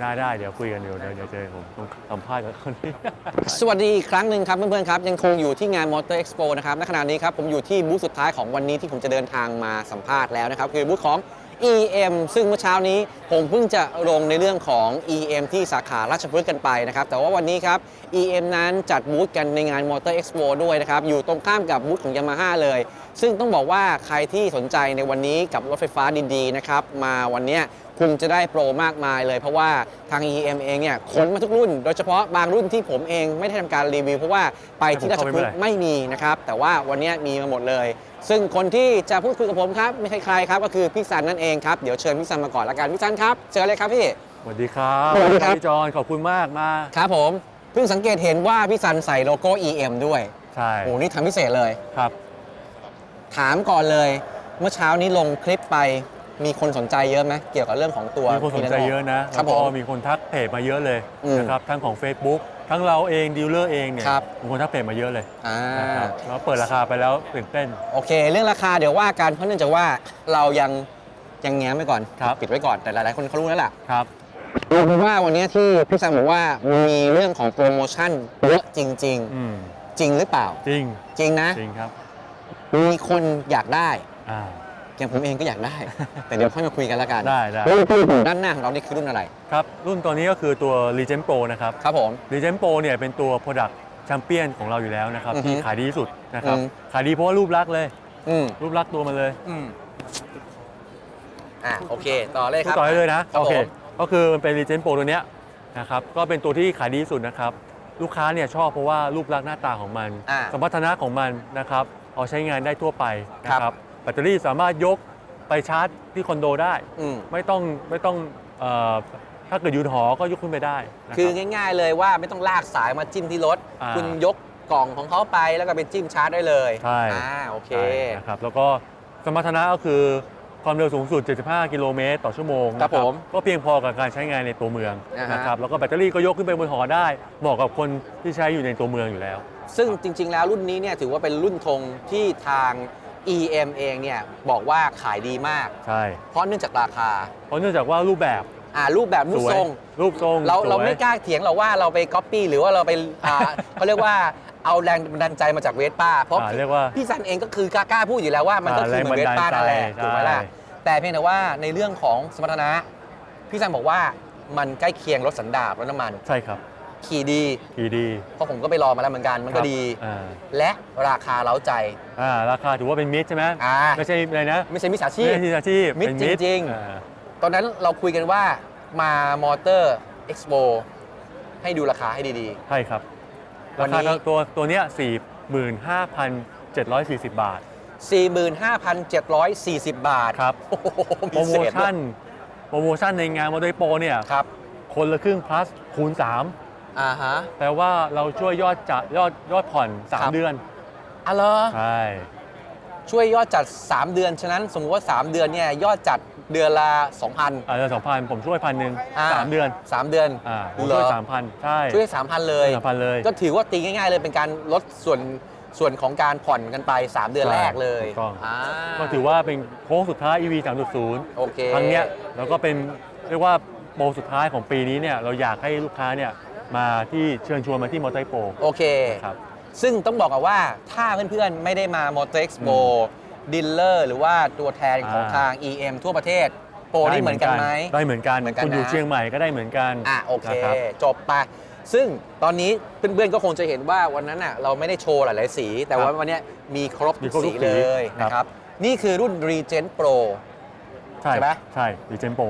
ได้ได้เดี๋ยวคุยกันเดี๋ยวเดี๋ยวเดี๋ยวเจอผมสัมภาษณ์กับคนนี้ สวัสดีอีกครั้งหนึ่งครับเพื่อนๆครับ ยังคงอยู่ที่งาน Motor Expo นะครับณขณะนี้ครับ ผมอยู่ที่บูธสุดท้ายของวันนี้ที่ผมจะเดินทางมาสัมภาษณ์แล้วนะครับ คือบูธของ EM ซึ่งเมื่อเช้านี้ผมเพิ่งจะลงในเรื่องของ EM ที่สาขาราชพฤกษ์กันไปนะครับ แต่ว่าวันนี้ครับ EM นั้นจัดบูธกันในงาน Motor Expo ด้วยนะครับ อยู่ตรงข้ามกับบูธของ Yamaha เลย ซึ่งต้องบอกว่าใครที่สนใจในวันนี้กับรถไฟฟ้าดีๆนะครับมาวันเนี้ย คุณจะได้โปรมากมายเลย เพราะว่าทาง EM เองเนี่ยขนมาทุกรุ่น โดยเฉพาะบางรุ่นที่ผมเองไม่ได้ทำการรีวิว เพราะว่าไปที่ราชพฤกษ์ไม่มีนะครับ แต่ว่าวันนี้มีมาหมดเลย ซึ่งคนที่จะพูดคุยกับผมครับไม่ใช่ใครครับก็คือพี่ซันนั่นเองครับเดี๋ยวเชิญพี่ซันมาก่อนละกันพี่ซันครับเชิญเลยครับพี่สวัสดีครับสวัสดีครับพี่จอนขอบคุณมากมาครับผมเพิ่งสังเกตเห็นว่าพี่ซันใส่โลโก้ EM ด้วยใช่โอ้นี่ทำพิเศษเลยครับ ถามก่อนเลย เมื่อเช้านี้ลงคลิปไป มีคนสนใจเยอะไหมเกี่ยวกับเรื่องของตัวมีคนสนใจเยอะนะครัแล้บวผก็มมีคนทักเพจมาเยอะเลยอืมนะครับทั้งของ Facebook ทั้งเราเองดีลเลอร์เองเนี่ยครับมีคนทักเพจมาเยอะเลยอ่านะครับแล้วเปิดราคาไปแล้วตื่นเต้นโอเค เรื่องราคาเดี๋ยวว่ากันเพราะเนื่องจากว่าเรายังยังแง้มไว้ก่อนครับปิดไว้ก่อนแต่หลายๆคนเขารู้แล้วล่ะครับรู้ไหมว่าวันนี้ที่พี่ซังบอกว่ามีเรื่องของโปรโมชั่นเยอะจริงอืมๆจริงหรือเปล่า จริงจริงนะจริงครับมีคนอยากได้ อ่าอย่างผมเองก็อยากได้ แต่เดี๋ยวค่อยมาคุยกันแล้วกันได้ได้รุ่นที่อยู่ด้านหน้าของเรานี่คือรุ่นอะไร ครับ รุ่นตัวนี้ก็คือตัว Legend Pro นะครับ ครับผม Legend Pro เนี่ยเป็นตัว Product Champion ของเราอยู่แล้วนะครับ อือฮึที่ขายดีที่สุดนะครับ อืม ขายดีเพราะว่ารูปลักษณ์เลย อืมรูปลักษณ์ตัวมันเลยอืมอะโอเค ต่อเลยคพูดรับ ต่อได้เลยนะ ครับโอเค ผม ก็คือมันเป็น Legend Pro ตัวเนี้ยนะครับ ก็เป็นตัวที่ขายดีที่สุดนะครับ ลูกค้าเนี่ยชอบเพราะว่ารูปลักษณ์หน้าตาของมัน อ่า สมรรถนะของมันนะครับ เอาใช้งานได้ทั่วไปนะคครัรับบ แบตเตอรี่สามารถยกไปชาร์จที่คอนโดได้ อืม ไม่ต้องไม่ต้องเอ่อถ้าเกิดอยูนหอก็ยกขึ้นไปได้นะรับ คือง่าย ๆ เลยว่าไม่ต้องลากสายมาจิ้มที่รถ อ่าคุณยกกล่องของเขาไปแล้วก็ไปจิ้มชาร์จได้เลยใช่ อ่าโอเค ใช่นะครับแล้วก็สมรรถนะก็คือความเร็วสูงสุด 75 กิโลเมตรต่อชั่วโมงครับนะผมก็เพียงพอกับการใช้งานในตัวเมืองอ่าฮะ นะครับแล้วก็แบตเตอรี่ก็ยกขึ้นไปบนหอได้ เหมาะกับคนที่ใช้อยู่ในตัวเมืองอยู่แล้ว ซึ่งจริง ๆ แล้วรุ่นนี้เนี่ยถือว่าเป็นรุ่นธงที่ทาง EM เองเนี่ยบอกว่าขายดีมาก ใช่เพราะเนื่องจากราคา เพราะเนื่องจากว่ารูปแบบอ่ารูปแบบรูสปวยทรงรูปทรงเราสวยเราไม่กล้าเถียงเราว่าเราไปก๊อปปี้หรือว่าเราไปอ่าเขาเรียกว่าเอาแรงบันดาลใจมาจากเวสป้าเพราะอ่าเรียกว่าพี่ซันเองก็คือกล้าๆพูดอยู่แล้วว่ามันก็คือเหมือนเวสป้านั่นแหละใช่ถูกไหมล่ะแต่เพียงแต่ว่าในเรื่องของสมรรถนะ พี่ซันบอกว่ามันใกล้เคียงรถสันดาปรถน้ำมันใช่ครับ ขี่ดีดีดีเพราะผมก็ไปรอมาแล้วเหมือนกันมันก็ดี อ่าและราคาเล้าใจ อ่าราคาถือว่าเป็นมิตรใช่ไหมอ่า ไม่ใช่อะไรนะไม่ใช่มิจฉาชีไม่พใช่ที่อาชีพมิตรเป็นจริงๆ อ่าตอนนั้นเราคุยกันว่ามามอเตอร์เอ็กซ์โปให้ดูราคาให้ดี ใช่ครับวัรานนี้ คาตัวตัวเนี้ย45,740บาท ๆ 45,740 บาทครับ โอ้โหโปรโมพิเศษด้วชั่ยนโปรโมชั่นในงานมอเตอร์โปรเนี่ย ครับ คนละครึ่ง plus คูณ อ่าฮะ3แปลว่าเราช่วยยอดจะยอดยอดผ่อน ครับ 3 เดือน อ๋อเหรอใช่ ช่วยยอดจัด 3 เดือน ฉะนั้นสมมติว่า 3 เดือนเนี่ยยอดจัดเดือนละ 2,000 อาจจะสองพันผมช่วยพันหนึ่งอ่า สามเดือน 3 เดือนอ่าผมเหรช่วยอสามพันใช่ช่วย 3,000 เลยสามพันเลยก็ถือว่าตีง่าย ๆ เลยเป็นการลดส่วนส่วนของการผ่อนกันไป 3 เดือนใช่แรกเลยถูกต้องาก็ถือว่าเป็นโค้งสุดท้าย EV 3.0 โอเค ครั้งเนี้ยแล้วก็เป็นเรียกว่าโปรสุดท้ายของปีนี้เนี่ยเราอยากให้ลูกค้าเนี่ย มาที่เชิญชวนมาที่มอเตอร์โปรโอเค ครับ ซึ่งต้องบอกกันว่าถ้าเพื่อนๆ ไม่ได้มา Motor Expo ดีลเลอร์หรือว่าตัวแทนของอ่าทาง EM ทั่วประเทศโปรนี่เหมือนกันไหมได้เหมือนกันเหมือนกันคุณอยู่นะเชียงใหม่ก็ได้เหมือนกันอะโอเคนะครับจบไปซึ่งตอนนี้เพื่อนๆก็คงจะเห็นว่าวันนั้นอะเราไม่ได้โชว์หลายๆสี แต่ว่าวันเนี้ยมีครบมีทุกครบทุสีกสีเลยครับนะครับนี่คือรุ่น Regent Pro ใช่ใช่ไหมใช่ดีเจนโปร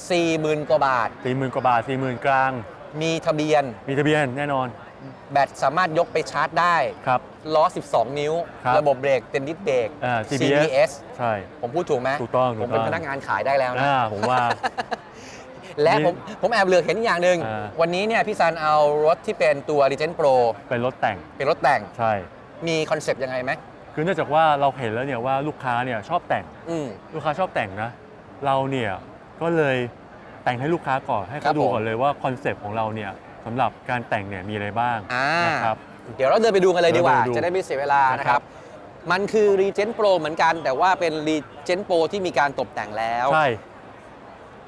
40,000 กว่าบาทสี่หมื่นกว่าบาทสี่หมื่นกลาง มีทะเบียนมีทะเบียนแน่นอน แบตสามารถยกไปชาร์จได้ครับ ล้อ 12 นิ้ว ครับระบบเบรกเต็นดิสเบรก อ่า CBS CBS ใช่ ผมพูดถูกไหมถูกต้องผถูมกเป็นต้องพนักงานขายได้แล้วนะ อ่าผมว่า และนี่ผมผมแอบเหลือเห็นอีกอย่างหนึ่งอ่า วันนี้เนี่ยพี่ซันเอารถที่เป็นตัว Regent Pro เป็นรถแต่งเป็นรถแต่งใช่ มีคอนเซปต์ยังไงไหมคือเนื่องจากว่าเราเห็นแล้วเนี่ยว่าลูกค้าเนี่ยชอบแต่ง อืม ลูกค้าชอบแต่งนะ เราเนี่ยก็เลย แต่งให้ลูกค้าก่อนให้ครัเขาบดูผม ก่อนเลยว่าคอนเซปต์ของเราเนี่ยสำหรับการแต่งเนี่ยมีอะไรบ้างอ่านะครับ เดี๋ยวเราเดินไปดูกันเลยดีกว่า เดินไปดูจะได้ไม่เสียเวลานะคครัรับ บ มันคือ Regent Pro เหมือนกัน แต่ว่าเป็น Regent Pro ที่มีการตกแต่งแล้ว ใช่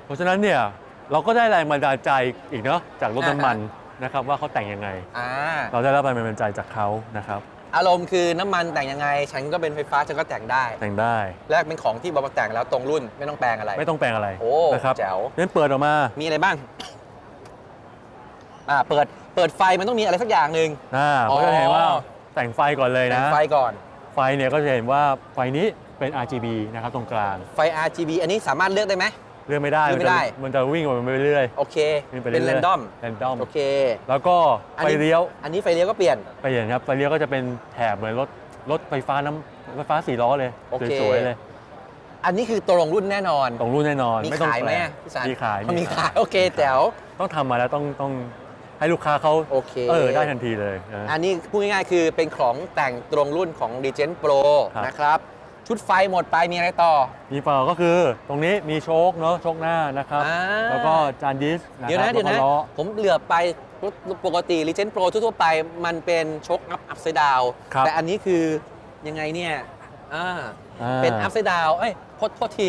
เพราะฉะนั้นเนี่ยเราก็ได้แรงบันดาลใจอีกเนาะจากรถน้ำมันนะครับว่าเขาแต่งยังไง อ่า เราได้รับแรงบันดาลใจจากเขานะครับ อารมณ์คือน้ำมันแต่งยังไง ฉันก็เป็นไฟฟ้าฉันก็แต่งได้ แต่งได้แรกเป็นของที่บอกว่าแต่งแล้วตรงรุ่นไม่ต้องแปลงอะไร ไม่ต้องแปลงอะไรโอ้นะครับแจ๋วนั้นเปิดออกมา มีอะไรบ้างอ่าเปิดเปิดไฟมันต้องมีอะไรสักอย่างหนึ่งอ่าอ๋อก็จะเห็นว่าแต่งไฟก่อนเลยแต่นะงไฟก่อน ไฟเนี่ยก็จะเห็นว่าไฟนี้เป็น RGB นะครับตรงกลาง ไฟ RGB อันนี้สามารถเลือกได้ไหม เลื่อนไม่ได้ เลื่อนไม่ได้ มันจะวิ่งออกมาเรื่อยโอเคๆวิ่งไเป็นรื่เรยๆนดอม แรนดอมโอเค แล้วก็อันไฟนี้ เลี้ยวอันนี้ไฟเลี้ยวก็เปลี่ยน ไปเห็นครับไฟเลี้ยวก็จะเป็นแถบเหมือนรถรถไฟฟ้าน้ำไฟฟ้าสี่ล้อเลยโอเค สวยๆเลยอันนี้คือตรงรุ่นแน่นอน ตรงรุ่นแน่นอนมีไม่ต้องขายไหมแปลอะพี่สันมีขายอ๋อมีขาย โอเคแจ๋วต้องทำมาแล้วต้องต้องให้ลูกค้าเขาโอเคเออได้ทันทีเลยนะ อันนี้พูดง่ายๆ คือเป็นของแต่งตรงรุ่นของ d e g e n Pro ครับ นะครับ ชุดไฟหมดไปมีอะไรต่อ มีเปล่าก็คือตรงนี้มีโชคเนาะโชคหน้านะครับ อ่า แล้วก็จานดิสนะเดี๋ยวครันะบเดี๋ยวแล้วนะก็ล้อผมเหลือบไปรถปกติ Legend Pro ทั่วๆไป มันเป็นชกอัพอัพไซด์ดาวครับแต่อันนี้คือยังไงเนี่ยอ่าอ่าเป็นอัพไซด์ดาวเอ้ยโทษโทษที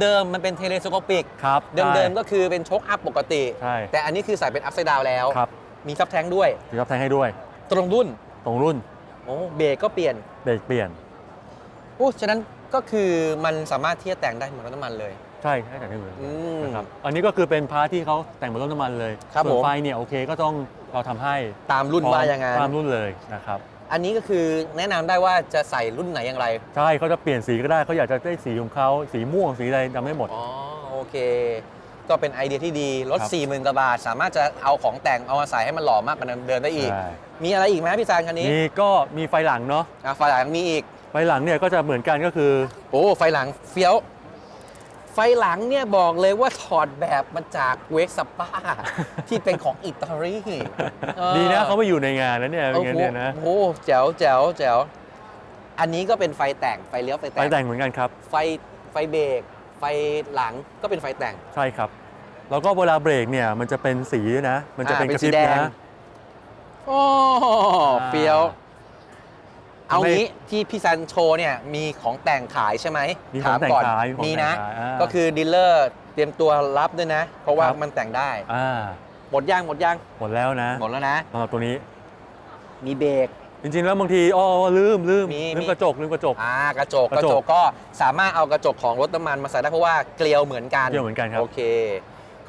เดิมๆมันเป็นเทเลสโคปิกครับเดิมใช่ๆก็คือเป็นชกอัพปกติ ใช่แต่อันนี้คือใส่เป็นอัพไซด์ดาวแล้ว ครับมีซับแทงด้วย มีรับแทงให้ด้วย ตรงรุ่น ตรงรุ่นโอ้เบรกก็เปลี่ยน เบรกเปลี่ยนโอ้ฉะนั้นก็คือมันสามารถที่จะแต่งได้เหมือนรถน้ำมันเลย ใช่ให้แต่งได้เหมือนกันอืม นะครับอันนี้ก็คือเป็นพาร์ทที่เขาแต่งบนรถน้ำมันเลยครับส่วนผม ไฟเนี่ยโอเคก็ต้องเราทำให้ตามรุ่นพร้อมว่ายังไงตามรุ่นเลยนะครับอันนี้ก็คือแนะนำได้ว่าจะใส่รุ่นไหนอย่างไร ใช่เขาจะเปลี่ยนสีก็ได้เขาอยากจะได้สีของเขาสีม่วงสีอะไรทำได้หมด อ๋อโอเค ก็เป็นไอเดียที่ดีรถครับ 4 0,000กว่าบาท สามารถจะเอาของแต่งเอามาใส่ให้มันหล่อมากกว่าเดิมได้อีก ใช่มีอะไรอีกไหมพี่ซานคันนี้นี่ก็มีไฟหลังเนาะอะไฟหลังมีอีก ไฟหลังเนี่ยก็จะเหมือนกันก็คือ โอ้ไฟหลังเฟี้ยว ไฟหลังเนี่ยบอกเลยว่าถอดแบบมาจากเวกสปาที่เป็นของอิตาลีออดีนะเขาไม่อยู่ในงานนะเนี่ยโอ้เป็นโหไงเนี่ยนะโอ้โหแจ๋วแจ๋วแจ๋วอันนี้ก็เป็นไฟแต่งไฟเลี้ยวไฟไฟแต่งแต่งเหมือนกันครับ ไฟไฟเบรกไฟหลังก็เป็นไฟแต่งใช่ครับ แล้วก็เวลาเบรกเนี่ยมันจะเป็นสีด้วยนะ มันจะเป็นอ่ากเป็นระพริบสีแดงนะโอ้เฟี้ยว เอาไม่งี้ที่พี่ซันโชว์เนี่ยมีของแต่งขายใช่ไหมมีของแต่งถก่นขายมีของมีแต่นะงขายอ่าก็คือดีลเลอร์เตรียมตัวรับด้วยนะ เพราะว่าครับมันแต่งได้อ่าหมดย่างหมดย่างหมดแล้วนะ หมดแล้วนะสำหรับตัวนี้ มีเบรกจริงๆ แล้วบางทีอ๋อลืมลืมมีลืมีมกระจกลืมกระจกอ่ากระจกกกระระจจกกก็สามารถเอากระจกของรถน้ำมันมาใส่ได้เพราะว่าเกลียวเหมือนกันเกลียวเหมือนกันครับโอเค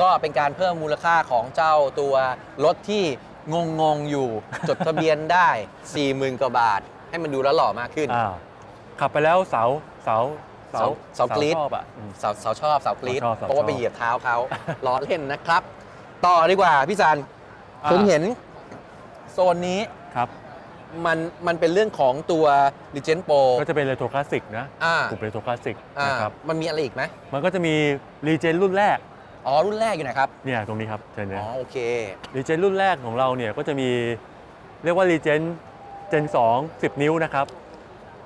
ก็เป็นการเพิ่มมูลค่าของเจ้าตัวรถที่งงงๆอยู่ จดทะเบียนได้ 40,000กว่าบาท ให้มันดูแล้วหล่อมากขึ้น อ่าขับไปแล้วเสาเสาเสาเสากรี๊ด ชอบอะอืม สาวสาวชอบสาวกรี๊ดสาวชอบสาวเพราะว่าชอบไปเหยียบเท้าเขา ล้อเล่นนะครับ ต่อดีกว่าพี่ซันอ่าผมเห็นโซนนี้ครับ มันมันเป็นเรื่องของตัว Legend Pro ก็จะเป็นเรโทรคลาสสิกนะอ่ากลุ่มเรโทรคลาสสิกอ่านะครับมันมีอะไรอีกไหมมันก็จะมีรีเจนรุ่นแรกอ๋อ รุ่นแรกอยู่ไหนครับ เนี่ยตรงนี้ครับเชิญอ๋นะอโอเค รีเจนรุ่นแรกของเราเนี่ยก็จะมีเรียกว่ารีเจน เจน2 10 นิ้วนะครับ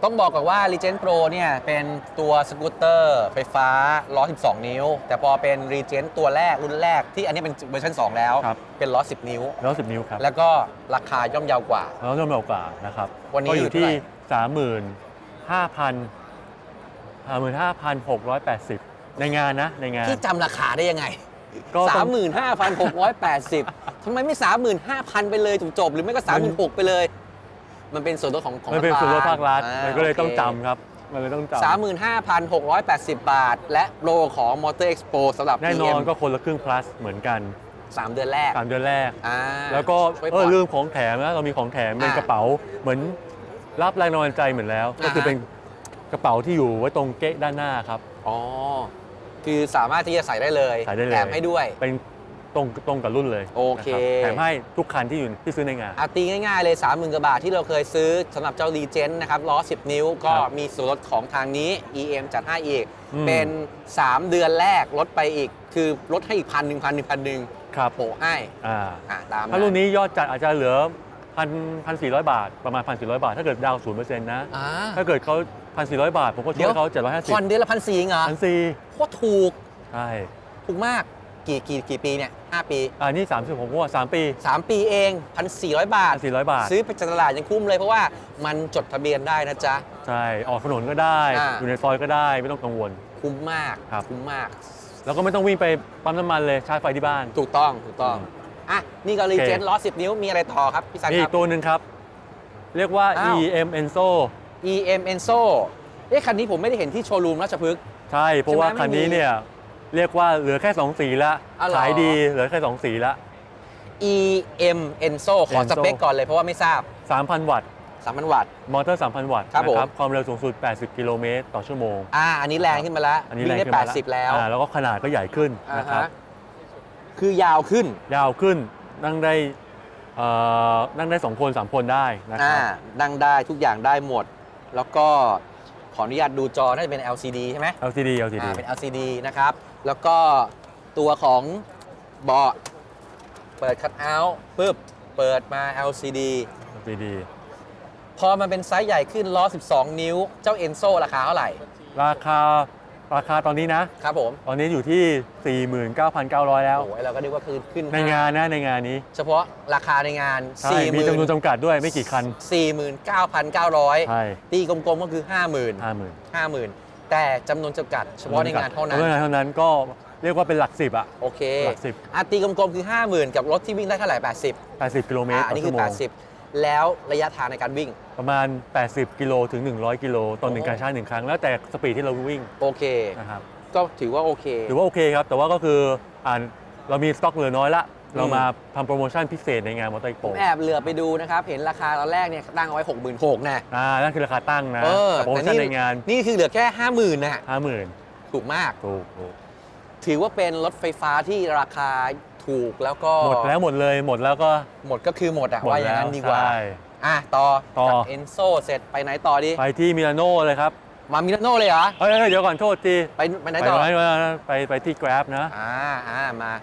ต้องบอกก่อนว่า Legend Pro เนี่ยเป็นตัวสกูตเตอร์ไฟฟ้า112 นิ้ว แต่พอเป็น Regent ตัวแรกรุ่นแรกที่อันนี้เป็นเวอร์ชัน2 แล้ว ครับ เป็น110 นิ้วแล้ว10 นิ้วครับ แล้วก็ราคาย่อมเยาวกว่า แล้วเริ่มเรากว่านะครับวันนี้ก็ออยู่ยู่ที่เท่าไหร่35,000 35,680 ในงานนะ ในงาน ที่จำราคาได้ยังไง ก็ต้อง 35,680ทำไมไม่ 35,000 ไปเลยจบๆหรือไม่ก็ 36,000 ไปเลย มันเป็นส่วนลดของของมันเป็นส่วนลดภาครัฐอ่ามันก็เลยต้องโคจำครับมันเลยต้องจำ35,680บาท และโปรของ Motor Expo สำหรับแน่นอน EM ก็คนละครึ่ง plus เหมือนกัน 3 เดือนแรก 3 เดือนแรกอ่าแล้วก็ช่วยเอผ่ออนลืมของแถมนะเรามีของแถมเป็นอ่ากระเป๋าเหมือนรับแรงนอนใจเหมือนแล้ว ก็คืออ่าฮะเป็นกระเป๋าที่อยู่ไว้ตรงเก๊ะด้านหน้าครับอ๋อคือสามารถที่จะใส่ได้เลยใส่ได้เลยแถมให้ด้วยเป็น ตรงตรงกับรุ่นเลยโอเค นะครับแถมให้ทุกคันที่อยู่ที่ซื้อในงาน อาตีง่ายๆเลย 30,000กว่าบาทที่เราเคยซื้อสำหรับเจ้า Legend นะครับล้อ 10 นิ้วก็ครับมีส่วนลดของทางนี้ EM จัดให้อีก อืม เป็น 3 เดือนแรกลดไปอีก คือลดให้อีกพันหนึ่งพันหนึ่งพันหนึ่งครับโปะให้อ่า อ่าตามถ้ารุ่นนี้ยอดจัดอาจจะเหลือพันพันสี่ร้อยบาท ประมาณพันสี่ร้อยบาท ถ้าเกิดดาวศูนย์เปอร์เซ็นต์นะ อ่า ถ้าเกิดเขาพันสี่ร้อยบาท ผมก็ช่เดี๋วยยว เขาเจ็ดร้อยห้าสิบผ่อนเดือนละพันสี่เหรอพันสี่โคตรถูกใช่ ถูกมาก กี่กี่กี่ปีเนี่ย5ปีอ่านี่สามสิบผมว่าสามปี 3 ปีเองพันสี่ร้อยบาทพันสี่ร้อยบาท ซื้อไปจากตลาดยังคุ้มเลยเพราะว่ามันจดทะเบียนได้นะจ๊ะ ใช่ ออกถนนก็ได้ อ่า อยู่ในซอยก็ได้ไม่ต้องกังวล คุ้มมากครับ คุ้มมาก แล้วก็ไม่ต้องวิ่งไปปั๊มน้ำมันเลยชาร์จไฟที่บ้าน ถูกต้องถูกต้องอืมอะนี่ก็รีเจนโอเค ล้อ10 นิ้วมีอะไรต่อครับพี่สันมีคอีรับ กตัวหนึ่งครับ เรียกว่า อ้าว EM Enso EM Enso เอ๊ะคันนี้ผมไม่ได้เห็นที่โชว์รูมราชพฤกษ์ ใช่ เพราะว่าใช่ไหมคันนี้ไม่มี เนี่ย เรียกว่าเหลือแค่ 2 สีละอ๋อเหรอ ขายดีเหลือแค่ 2 สีละ EM Enso ขอ Enso สเปคก่อนเลยเพราะว่าไม่ทราบ3,000 วัตต์3,000วัตต์ มอเตอร์ 3,000 วัตต์ครับผม นะความเร็วสูงสุด 80 กิโลเมตรต่อชั่วโมง อ่า อันนี้แรงขึ้นมาแล้วอันนี้วิ่แรงงได้ขึ้นมา80 แล้วอ่าแล้วก็ขนาดก็ใหญ่ขึ้นอ่านะครับ ฮะคือยาวขึ้นยาวขึ้นนั่งได้เอ่อนั่งได้ 2 คน 3 คนได้นะคอ่ารับดังได้ทุกอย่างได้หมด แล้วก็ขออนุญาตดูจอน่าจะเป็น LCD ใช่ไหม LCD LCD อ่าเป็น LCD นะครับ แล้วก็ตัวของเบาะเปิดคัทเอาท์ปึ๊บ เปิดมา LCD LCD พอมันเป็นไซส์ใหญ่ขึ้นล้อ 12 นิ้ว เจ้า Enso ราคาเท่าไหร่ ราคาราคาตอนนี้นะ ครับผม ตอนนี้อยู่ที่ 49,900 แล้ว โอ้ยเราก็นึกว่าคือขึ้นในงานนะในงานนี้เฉพาะราคาในงานใช่มีจำนวนจำกัดด้วยไม่กี่คัน 49,900 ใช่ตีกลมๆก็คือ 50,000 50,000 50,000 แต่จำนวนจำกัดเฉพาะในงานเท่านั้เฉพะนในงานเท่านั้นก็เรียกว่าเป็นหลักสิบอะ โอเคหลักสิบอะตีกลมๆ คือ 50,000 กับรถที่วิ่งได้เท่าไหร่ 80 80 กิโลเมตรอะอัต่นอนี้ชั่คืวอโมง80 แล้วระยะทางในการวิ่ง ประมาณ 80 กิโลถึง 100 กิโลต่อหนึ่งโอ้ การชาร์จหนึ่งครั้ง แล้วแต่สปีดที่เราวิ่งโอเค นะครับก็ถือว่าโอเค ถือว่าโอเคครับ แต่ว่าก็คืออ่านเรามีสต็อกเหลือน้อยละ เราอืมมาทำโปรโมชั่นพิเศษในงานมอเตอร์โปผมแอบเหลือไปดูนะครับ เห็นราคาตอนแรกเนี่ยตั้งเอาไว้ 66,000นะอ่านั่นคือราคาตั้งนะเออแต่โปรโมแต่ชั่นนี่ในงานนี่คือเหลือแค่ 50,000นะ50,000ถูกมาก ถูกถูกถือว่าเป็นรถไฟฟ้าที่ราคาถูกแล้วก็หมดแล้วหมดเลยหมดแล้วก็หมดก็คือหมดอะหมดว่าอย่างนั้นแล้วดีกว่า ใช่ อะต่อต่อ จากเอนโซเสร็จไปไหนต่อดี ไปที่มิลานโน่เลยครับมามิลานโน่เลยเหรอ เอ้ยเอ้ยเดี๋ยวก่อนโทษทีไปไปไหนไปต่อไหนมาไปไปที่ Grab นะ อ่าอ่ามา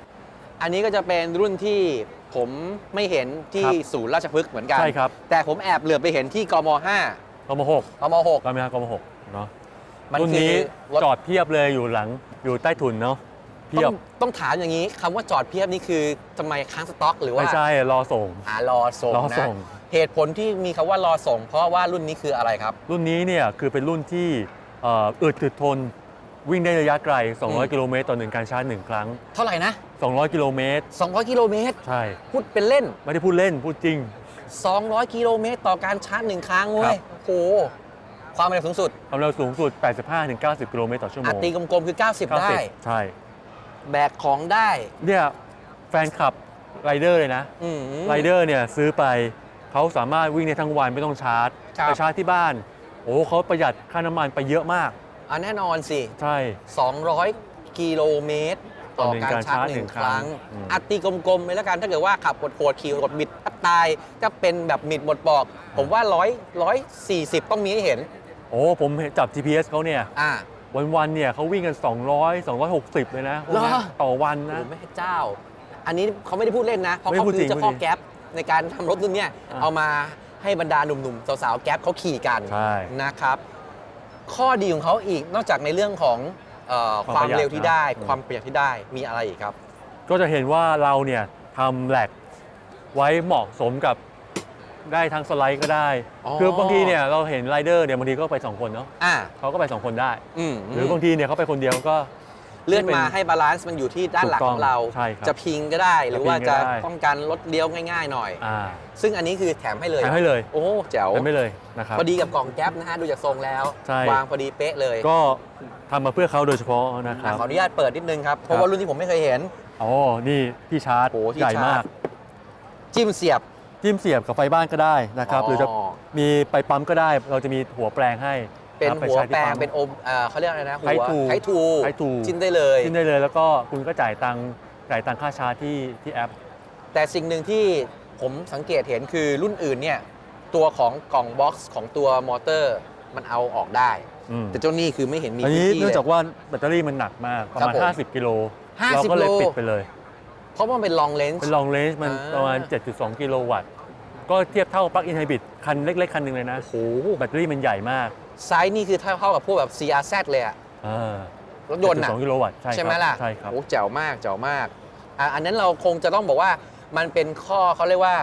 อันนี้ก็จะเป็นรุ่นที่ผมไม่เห็นที่ครับศูนย์ราชพฤกษ์เหมือนกัน ใช่ครับ แต่ผมแอบเหลือบไปเห็นที่กมกมหก5กม 6 กมห้ากมหกเนาะมันรุ่นคือนี้รถจอดเพียบเลยอยู่หลังอยู่ใต้ถุนเนาะเพียต้บองต้องถามอย่างนี้คำว่าจอดเพียบนี่คือทำไมค้างสต็อกหรือว่าไม่ใช่รอส่งอ่ารอส่งรอนะส่ง เหตุผลที่มีคำว่ารอส่ง เพราะว่ารุ่นนี้คืออะไรครับ รุ่นนี้เนี่ยคือเป็นรุ่นที่เอ่ออึดถึดทน วิ่งได้ระยะไกลอืม200 กิโลเมตรต่อหนึ่งการชาร์จหนึ่งครั้ง เท่าไหร่นะ 200 กิโลเมตร 200 กิโลเมตร ใช่ พูดเป็นเล่น ไม่ได้พูดเล่น พูดจริง 200 กิโลเมตรต่อการชาร์จหนึ่งครั้งเว้ยโหความเร็วสูงสุด ความเร็วสูงสุด 85-90 กิโลเมตรต่อชั่วโมอังตรีกลมๆคือ 90 ได้ ใช่ แบกของได้ เนี่ยแฟนคลับไรเดอร์เลยนะอืมไรเดอร์เนี่ยซื้อไปเขาสามารถวิ่งได้ทั้งวันไม่ต้องชาร์จครับไปชาร์จที่บ้าน โอ้เขาประหยัดค่าน้ำมันไปเยอะมาก อะแน่นอนสิ ใช่ 200 กิโลเมตร ต่อการชาร์จหนึ่งครั้งอืม อัตรีกลมๆเลยแล้วกันถ้าเกิดว่าขับโหดๆขี่รถบิดถ้าตายจะเป็นแบบมิดหมดบอก ผมว่า100 140ต้องมีให้เห็น โอ้ ผมเห็นจับ GPS เขาเนี่ย อ่า วันๆ เนี่ยเขาวิ่งกัน 200 260 เลยนะพวกนั้นเหรอ ต่อวันโอ้นะโหแม่เจ้า อันนี้เขาไม่ได้พูดเล่นนะ เพราะไม่ได้เขาพูดคืจริองเจ้าพ่อพูดจริงแก๊ปในการทำรถรุ่นเนี้ยอะเอามาให้บรรดาหนุ่มๆ สาวๆ แก๊ปเขาขี่กันใช่ นะครับ ข้อดีของเขาอีกนอกจากในเรื่องของเออความมคาวประหยัดเร็วที่ได้ นะ ความประหยัดที่ได้มีอะไรอีกครับ ก็จะเห็นว่าเราเนี่ยทำแหลกไว้เหมาะสมกับได้ทั้งสไลด์ก็ได้ อ๋อ คือบางทีเนี่ยเราเห็นไรเดอร์เนี่ยบางทีก็ไป2คนเนาะอ่าเขาก็ไป2คนได้ อืมหรือบางทีเนี่ยเขาไปคนเดียวก็ เลื่อนมาเป็นให้บาลานซ์มันอยู่ที่ด้านหลังถูกต้ขององเราใช่ครับจะพิงก็ได้ หรือว่าจะพิงก็จะได้ต้องการรถเลี้ยวง่าย ๆ หน่อยอ่าซึ่งอันนี้คือแถมให้เลยแถมให้เลย โอ้แจ๋วแถมให้เลยนะครับพอดีกับกล่องแก๊ปนะฮะดูจากทรงแล้วใช่วางพอดีเป๊ะเลย ก็ทำมาเพื่อเขาโดยเฉพาะนะครับอะขออนุญาตเปิดนิดนึงครับเพราะว่ารุ่นที่ผมไม่เคยเห็นอ๋อนี่ที่ชาร์จโอ้ที่ใหญ่ชาร์จมาก จิ้มเสียบจิ้มเสียบกับไฟบ้านก็ได้นะครับอ๋อหรือจะมีไปปั๊มก็ได้ เราจะมีหัวแปลงให้ เป็นครับไหัวชาร์จที่แปลงปั๊มเป็นโอมเอ่อเขาเรียกอะไรนะหัวไททูไททูไททู จิ้มได้เลยจิ้มได้เลยแล้วก็คุณก็จ่ายตังค์จ่ายตังค่าชาร์จที่ที่แอป แต่สิ่งหนึ่งที่ผมสังเกตเห็นคือรุ่นอื่นเนี่ย ตัวของกล่องบ็อกซ์ของตัวมอเตอร์มันเอาออกได้ อืมแต่เจ้านี่คือไม่เห็นมีอันพื้นี้นที่เนื่องเลจากย ว่าแบตเตอรี่มันหนักมากประมาณ ครับผม50 กิโล50เราก็เลยโล ปิดไปเลย เพราะว่ามันเป็นลองเลนส์ เป็นลองเลนจ์มันอ่า ประมาณ 7.2 กิโลวัตต์ ก็เทียบเท่าปลั๊กอินไฮบริดคันเล็ก ๆ คันหนึ่งเลยนะ โอ้โหแบตเตอรี่มันใหญ่มาก ไซส์นี่คือเท่าเท่ากับพวกแบบ CRZ เลยอะอ่ารถยนต์อะ7.2กิโลวัตต์ใช่ครับใช่ไหมล่ะใช่ครับโอ้แจ๋วมากแจ๋วมากอะอันนั้นเราคงจะต้องบอกว่ามันเป็นข้อเขาเรียกว่า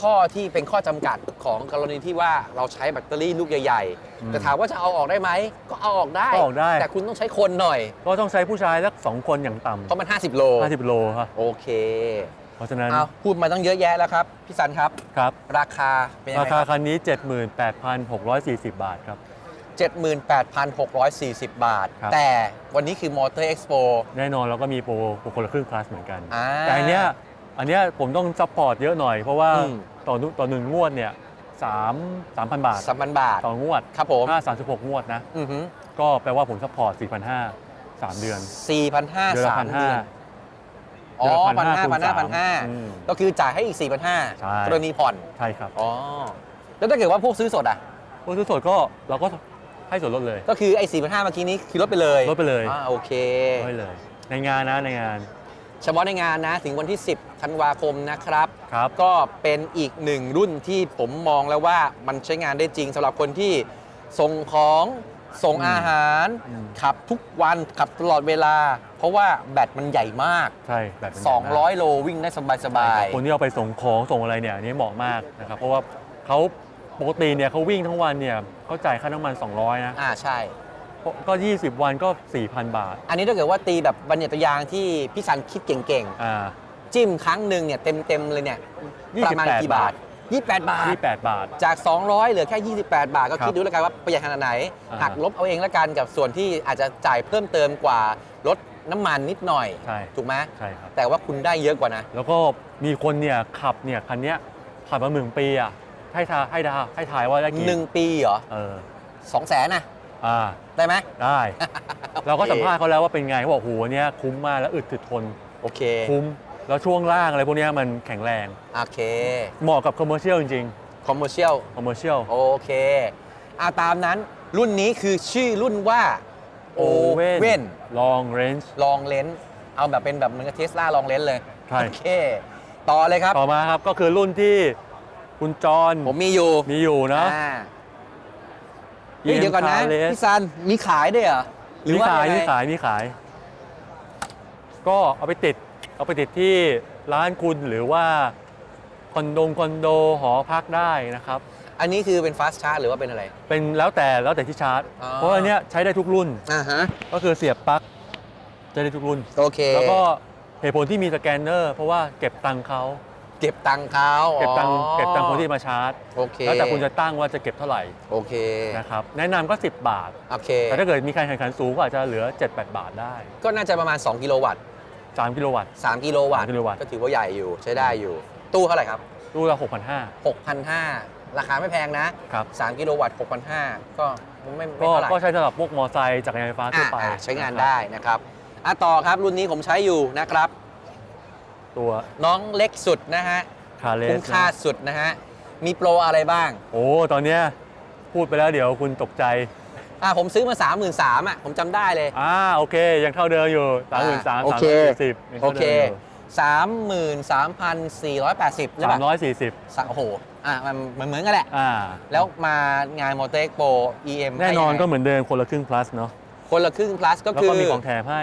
ข้อที่เป็นข้อจำกัดของกรณีที่ว่าเราใช้แบตเตอรี่ลูกใหญ่อืมๆแต่ถามว่าจะเอาออกได้ไหม ก็เอาออกได้ก็ออกได้ แต่คุณต้องใช้คนหน่อย ก็ต้องใช้ผู้ชายสักสองคนอย่างต่เพราะมัน 50 โลำ50 โลครับโอเค เพราะฉะนั้นเอาพูดมาต้องเยอะแยะแล้วครับ พี่สันครับครับ ราคาเป็นยังราไงคาครับคันนี้ 78,640 บาทครับ 78,640 บาท ครับ แต่วันนี้คือมอเตอร์เอ็กซ์โป แน่นอนเราก็มีโปรโปรคนละครึ่งคลาสเหมือนกัน อ่าแต่อันเนี้ยอันเนี้ยผมต้องซัพพอร์ตเยอะหน่อย เพราะว่าอืม ต่อนุต่อหนึ่งงวดเนี่ยสามสามพันบาท สามพันบาท ต่องวดครับผมถ้าสามสิบหกงวดนะ อือหือก็แปลว่าผมซัพพอร์ตสี่พันห้าสามเดือน4,500เดือนละสาพัมนเดืห้าอน อ๋อพันห้าพันห้าพันห้าอืม ก็คือจ่ายให้อีก4,500ใช่ กรณีผ่อน ใช่ครับ อ๋อ แล้วถ้าเกิดว่าพวกซื้อสดอะพวกซื้อสดก็เราก็ ให้ส่วนลดเลยก็คือไอ้4,500เมื่อกี้นี้คือลดไปเลยลดไปเลยอ่าโอเคให้เลย ในงานนะในงาน เฉพาะในงานนะถึงวันที่ 10ธันวาคมนะครับครับ ก็เป็นอีกหนึ่งรุ่นที่ผมมองแล้วว่ามันใช้งานได้จริงสำหรับคนที่ส่งของส่งอืมอาหาร อืม ขับทุกวันขับตลอดเวลา เพราะว่าแบตมันใหญ่มาก ใช่แบบเป็นแบบนั้น200 โลวิ่งได้สบาย คนที่เอาไปส่งของส่งอะไรเนี่ยอันนี้เหมาะมากนะครับเพราะว่าเขา ปกติเนี่ยเขาวิ่งทั้งวันเนี่ยเขาจ่ายค่าน้ำมัน 200 นะๆอ่าใช่ ก็ 20 วันก็ 4,000 บาท อันนี้ถ้าเกิดว่าตีแบบบัญญัติยางที่พี่สันคิดเก่งอ่า ๆ จิ้มครั้งหนึ่งเนี่ยเต็มๆเลยเนี่ยประมาณ28กี่บาท 28 บาท 28 บาท จาก 200เหลือแค่ 28 บาท ก็ครับคิดดูแล้วกันว่าประหยัดขนาดไหน อ่า หักลบเอาเองแล้วกันกับส่วนที่อาจจะจ่ายเพิ่มเติมกว่าลดน้ำมันนิดหน่อย ใช่ ถูกไหมใช่ครับ แต่ว่าคุณได้เยอะกว่านะ แล้วก็มีคนเนี่ยขับเนี่ยคันเนี้ยขับมาหนึ่งปีอะ ให้ทายให้ดาให้ทายว่าได้กี่1ปีเหรอเออสองแสนนะอ่าได้ไหมได้ เราก็สัมภาษณ์เขาแล้วว่าเป็นไงเขาบอกโหเนี้ยคุ้มมากแล้วอึดถึดทนโอเค คุ้มแล้วช่วงล่างอะไรพวกเนี้ยมันแข็งแรงโอเค เหมาะกับคอมเมอร์เชียลจริงคอมเมอร์เชียลๆคอมเมอร์เชียลโอเคอาตามนั้นรุ่นนี้คือชื่อรุ่นว่าโอเว่นลองเรนจ์ลองเลนส์เอาแบบเป็นแบบเหมือนกับเทสลาลองเลนส์เลยใช่โอเค ต่อเลยครับ ต่อมาครับก็คือรุ่นที่ คุณจอห์นผมมีอยู่มีอยู่นะอ่าเฮ้ย EM เดี๋ยวก่อนนะ Car Race พี่ซันมีขายด้วยเหรอหรืมีอว่าขายงไงมีขายมีขาย ก็เอาไปติด เอาไปติดที่ร้านคุณหรือว่าคอนโดคอนโดหอพักได้นะครับ อันนี้คือเป็นฟาสชาร์จหรือว่าเป็นอะไร เป็นแล้วแต่แล้วแต่ที่ชาร์จ อ๋อ เพราะอันเนี้ยใช้ได้ทุกรุ่นอ่าฮะ ก็คือเสียบปลั๊กใช้ได้ทุกรุ่น โอเคแล้วก็เหตุผลที่มีสแกนเนอร์ เพราะว่าเก็บตังค์เขา เก็บตังค์เขาเก็บตังค์อ๋อเก็บตังค์คนที่มาชาร์จ โอเคแล้วแต่คุณจะตั้งว่าจะเก็บเท่าไหร่โอเคนะครับแนะนำก็ 10 บาท โอเค แต่ถ้าเกิดมีการแข่งขันสูงก็อาจจะเหลือ 7-8 บาทได้ ก็น่าจะประมาณ 2 กิโลวัตต์3 กิโลวัตต์3กิโลวัตต์3กิโลวัตต์ก็ถือว่าใหญ่อยู่ใช้ได้อยู่ ตู้เท่าไหร่ครับดูละ6,500 6,500 ราคาไม่แพงนะครับ3กิโลวัตต์6,500 ก็ไม่ไม่ก็เท่าไหร่ก็ใช้สำหรับพวกมอไซค์จักรยานไฟฟ้าทั่วไปอ่าอ่าใช้งานนะครับได้นะครับอะต่อครับรุ่นนี้ผมใช้อยู่นะครับ ตัว น้องเล็กสุดนะฮะคาเลคุ้มสค่าสุดนะฮะ มีโปรอะไรบ้าง โอ้ ตอนเนี้ยพูดไปแล้วเดี๋ยวคุณตกใจ อะผมซื้อมา 3 3 0 0 0อะ ผมจำได้เลย อ่าโอเค ยังเท่าเดิมอยู่3 3 0 0 0 3โอเค3 40โอเค 33,480หรือเปล่า340สามโอ้โห อะมันเหมือนเหมือนกันแหละ อ่า แล้วมางานมอเตอร์เอ็กโป EM แน่นอนให้ยังไงก็เหมือนเดิมคนละครึ่ง plus เนาะคนละครึ่ง plus ก็แล้วคือ ก็มีของแถมให้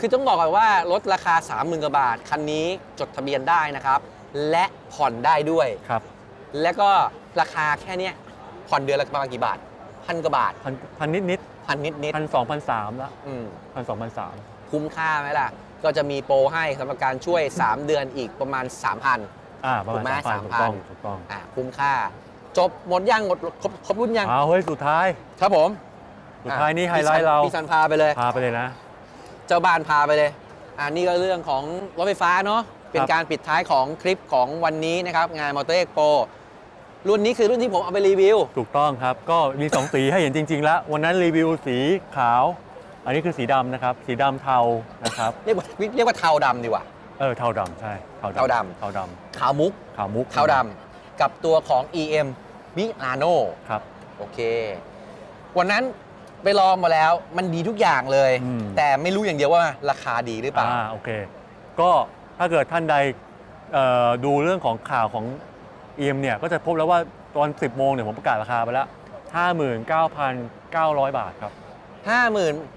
คือต้องบอกก่อนว่าลดราคา 30,000กว่าบาท คันนี้จดทะเบียนได้นะครับ และผ่อนได้ด้วย ครับแล้วก็ราคาแค่เนี้ยผ่อนเดือนละประมาณกี่บาทพันกว่าบาทพันพันนิดนิดพันนิดนิดพันสองพันสามละอืม พันสองพันสาม คุ้มค่าไหมล่ะ ก็จะมีโปรให้สำหรับการช่วย 3 เดือนอีกประมาณ 3,000 อ่า ประมาณถูกไหมสามพันถูกต้อง3,000ถูกต้องอะคุ้มค่า จบหมดยังหมดครบครบรุ่นยัง อ้าวเฮ้ย สุดท้าย ครับผมสุดท้ายนี่อะไฮไลท์เรา พี่ซันพาไปเลย พาไปเลยนะ เจ้าบ้านพาไปเลยอ่านี่ก็เรื่องของรถไฟฟ้าเนาะเป็นการปิดท้ายของคลิปของวันนี้นะครับงานมอเตอร์เอ็กโปรุ่นนี้คือรุ่นที่ผมเอาไปรีวิว ถูกต้องครับ ก็มี 2 สีให้เห็นจริง ๆ แล้ว วันนั้นรีวิวสีขาว อันนี้คือสีดำนะครับ สีดำเทานะครับ เรียกว่าเรียกว่าเทาดำดีกว่า เออ เทาดำใช่ เทาดำ เทาดำเทาดขาวมุกำขาวมุก เทาดำ กับตัวของ EM มิอาโนครับ โอเค วันนั้น ไปลองมาแล้ว มันดีทุกอย่างเลย อืม แต่ไม่รู้อย่างเดียวว่าราคาดีหรือเปล่า อ่าโอเค ก็ถ้าเกิดท่านใดเอ่อดูเรื่องของข่าวของ EM เนี่ยก็จะพบแล้วว่าตอน 10 โมงเนี่ยผมประกาศราคาไปแล้ว 59,900 บาทครับ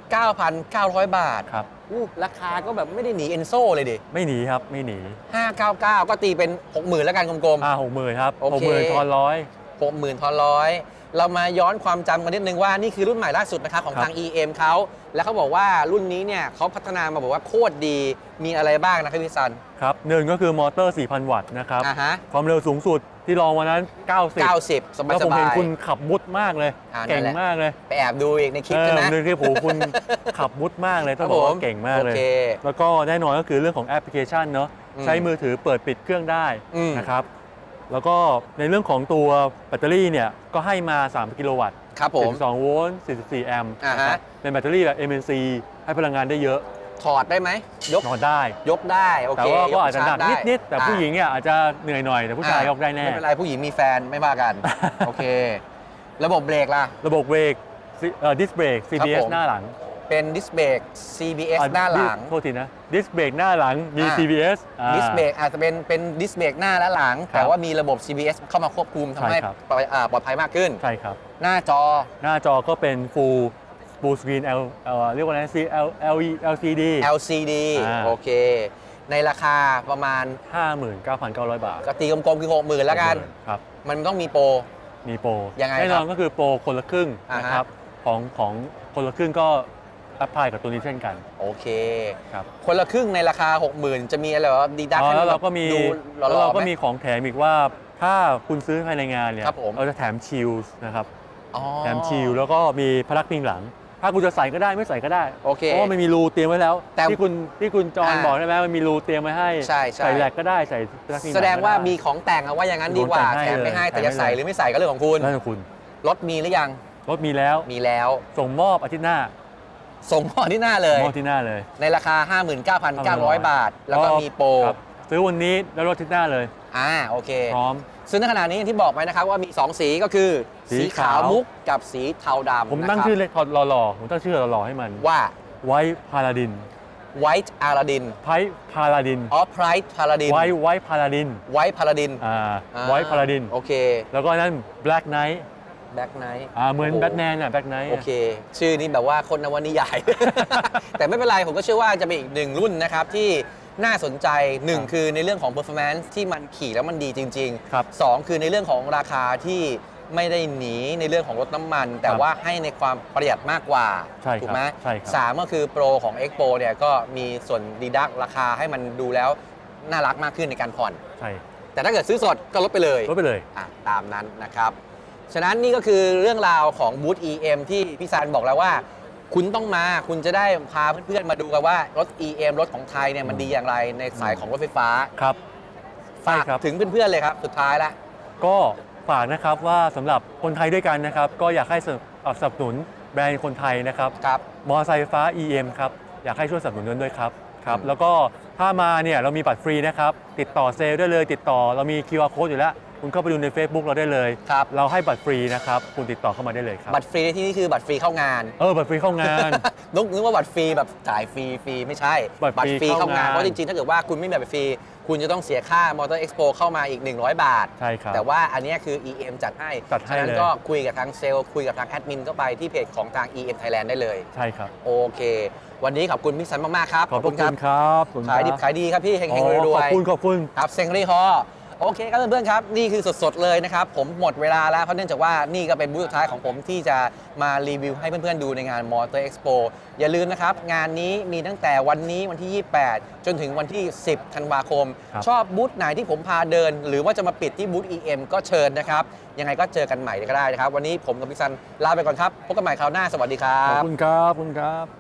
59,900 บาทครับ อู้ราคาก็แบบไม่ได้หนีเอนโซเลยดิ ไม่หนีครับไม่หนี599 ก็ตีเป็น 60,000 แล้วกันกลม อ่าหกหมื่นครับโอหกเค หมื่นทอนร้อย ๆ60,000ทอนร้อย เรามาย้อนความจำกันนิดนึงว่านี่คือรุ่นใหม่ล่าสุดนะครับของครับ ทาง EM เขาแล้วเขาบอกว่ารุ่นนี้เนี่ยเขาพัฒนามาบอกว่าโคตรดีมีอะไรบ้างนะครับพี่ซันครับหนึ่งก็คือมอเตอร์ 4,000 วัตต์นะครับ อ่าฮะความเร็วสูงสุดที่ลองวันนั้น 90 90 สบายแล้วสผมบาเห็นย คุณขับมุดมากเลย อ่านั่นเก่งแหละ มากเลยไปแอบดูอีกในคลิปเอใช่อไหมนึกที่ผมคุณ ขับมุดมากเลย ต้องบอกว่าเก่งมากเลย โอเค แล้วก็แน่นอนก็คือเรื่องของแอปพลิเคชันเนาะอืมใช้มือถือเปิดปิดเครื่องได้อืมนะครับ แล้วก็ในเรื่องของตัวแบตเตอรี่เนี่ยก็ให้มา 3 กิโลวัตต์ครับผม72โวลต์ 44 แอมป์อ่าฮะนะครับเป็นแบตเตอรี่แบบ MNC ให้พลังงานได้เยอะถอดได้ไหม ยกนอนได้ ยกได้โอแต่เคว่าก็ยอาจจะหนักชร์จนิด ๆ แต่อะผู้หญิงเนี่ยอาจจะเหนื่อยหน่อย แต่ผู้ชายยกได้แน่ ไม่เป็นไรผู้หญิงมีแฟนไม่ว่ากัน โอเค ระบบเบรกล่ะ ระบบเบรกดิสเบรก CBS ผม หน้าหลัง เป็นดิสเบรก CBS อะหน้าหลังดิโทษทีนะดิสเบรกหน้าหลังมี อ่า CBS อ่า ดิสเบรกอาจจะเป็นเป็นดิสเบรกหน้าและหลังครับแต่ว่ามีระบบ CBS เข้ามาควบคุมทำให้ใช่ครับ ปลอดอ่าปลอดภัยมากขึ้น ใช่ครับ หน้าจอ หน้าจอก็เป็น full full screen L เอ่อเรียกว่าอะไร C L L E LCD LCD อ่า โอเค ในราคาประมาณ59,900 บาทก็ตีกลมๆ คือ 60,000แล้วกัน ครับ มันต้องมีโปร มีโปรยังไงแน่นอนครับก็คือโปรคนละครึ่งอ่าฮะนะครับของของคนละครึ่งก็แอพพลายกับตัวนี้เช่นกัน โอเค ครับ คนละครึ่งในราคา 60,000 จะมีอะไรวะดีดักอ๋อแล้วเราก็มีดูหล่แล้วเราอๆก็ไหม มีของแถมอีกว่าถ้าคุณซื้อภายในงานเนี่ยครับผม เราจะแถมชิลส์นะครับ อ๋อ แถมชิลแล้วก็มีพลักพิงหลัง ถ้าคุณจะใส่ก็ได้ไม่ใส่ก็ได้โอเคเพราะว่ามันมีรูเตรียมไว้แล้ว แต่ที่คุณที่คุณจอห์นอ่าบอกใช่ไหมมันมีรูเตรียมไว้ให้ใช่ใช่ใส่แหลกก็ได้ใส่พลักพิงหลังแสดงว่าก็ไมีของแต่งเอาว่าอย่างนั้นดีกว่ามีของแต่งให้แถมไม่ให้เลยแต่จะแถมให้ใส่เลยหรือไม่ใส่ก็เรื่องของคุณแล้วแต่คุณรถมีหรือยังรถมีแล้ว มีแล้วส่งมอบอาทิตย์หน้า ส่งมอบที่หน้าเลยมอบที่หน้าเลย ในราคา 59,900 บาท แล้วก็มีโปรครับซื้อวันนี้แล้วรถอาทิตย์หน้าเลย อ่าโอเค พร้อม ซึ่งในขณะนี้อย่างที่บอกไปนะครับว่ามี 2 สีก็คือสีสีขาวขาวมุกกับสีเทาดำผมตั้งนะครับชื่อเล็กหล่อๆผมตั้งชื่อหล่อๆให้มันว่าไว้พาราดิน White Aladdin ไพพาราดินอ๋อ Pride Paladin ไว้ไว้พาราดิน White Paladin อ่าอ่าไว้พาราดินโอเค แล้วก็นั่น Black Knight Black Knight อ่าเหมือนโอ้โหแบทแมนอะแบทไนท์ โอเค ชื่อนี้แบบว่าคนนวนิยาย แต่ไม่เป็นไร ผมก็เชื่อว่าจะเป็นอีกหนึ่งรุ่นนะครับ ที่น่าสนใจหนึ่งครับคือในเรื่องของ performance ที่มันขี่แล้วมันดีจริงครับๆสองคือในเรื่องของราคาที่ไม่ได้หนีในเรื่องของรถน้ำมัน แต่ครับว่าให้ในความประหยัดมากกว่าใช่ครับถูกไหมใช่ครับ สามก็คือโปรของ Expo เนี่ยก็มีส่วนดีดักราคาให้มันดูแล้วน่ารักมากขึ้นในการผ่อน ใช่แต่ถ้าเกิดซื้อสดก็ลดไปเลย ลดไปเลย อะตามนั้นนะครับ ฉะนั้นนี่ก็คือเรื่องราวของบูธ EM ที่พี่ซานบอกแล้วว่า คุณต้องมาคุณจะได้พาเพื่อนๆมาดูกันว่ารถ EM รถของไทยเนี่ยมันดีอย่างไรในสายของรถไฟฟ้าครับใช่ฝากครับ ถึงเพื่อนๆเลยครับ สุดท้ายละก็ฝากนะครับว่าสำหรับคนไทยด้วยกันนะครับ ก็อยากให้สนับสนับสนุนแบรนด์คนไทยนะครับครับ มอเตอร์ไซค์ไฟฟ้า EM ครับอยากให้ช่วยสนับสนุนด้วยครับครับอืม แล้วก็ถ้ามาเนี่ยเรามีบัตรฟรีนะครับติดต่อเซลล์ได้เลยติดต่อเรามี QR code อยู่แล้ว คุณเข้าไปดูใน Facebook เราได้เลย ครับ เราให้บัตรฟรีนะครับ คุณติดต่อเข้ามาได้เลยครับ บัตรฟรีในที่นี่คือบัตรฟรีเข้างาน เออ บัตรฟรีเข้างาน นึกนึกว่าบัตรฟรีแบบจ่ายฟรีฟรีไม่ใช่บัตรฟรีเข้างานเข้างานเพราะจริงๆ ถ้าเกิดว่าคุณไม่มีบัตรฟรี คุณจะต้องเสียค่ามอเตอร์เอ็กซ์โปเข้ามาอีก 100 บาท ใช่ครับแต่ว่าอันเนี้ยคือ EM จัดให้จัดให้ฉะนั้นเลย ก็คุยกับทางเซลล์คุยกับทางแอดมินก็ไปที่เพจของทาง EM Thailand ได้เลยใช่ครับ โอเค วันนี้ขอบคุณพี่สันมากๆครับขอบพระคุณครับขอบคุณขายดิบครับขายดีครับพี่เฮงอ๋เฮงอรวขอยบคุณขอบคุณๆครับเซงรี่ฮอ โอเคครับเพื่อนๆครับ นี่คือสดๆเลยนะครับ ผมหมดเวลาแล้วเพราะเนื่องจากว่านี่ก็เป็นบูธสุดท้ายของผมที่จะมารีวิวให้เพื่อนๆดูในงาน Motor Expo อย่าลืมนะครับ งานนี้มีตั้งแต่วันนี้วันที่ 28 จนถึงวันที่ 10 ธันวาคมครับชอบบูธไหนที่ผมพาเดิน หรือว่าจะมาปิดที่บูธ EM ก็เชิญนะครับ ยังไงก็เจอกันใหม่ก็ได้นะครับ วันนี้ผมกับพี่ซันลาไปก่อนครับพบกันใหม่คราวหน้าสวัสดีครัขอบบคุณครับขอบคุณครับ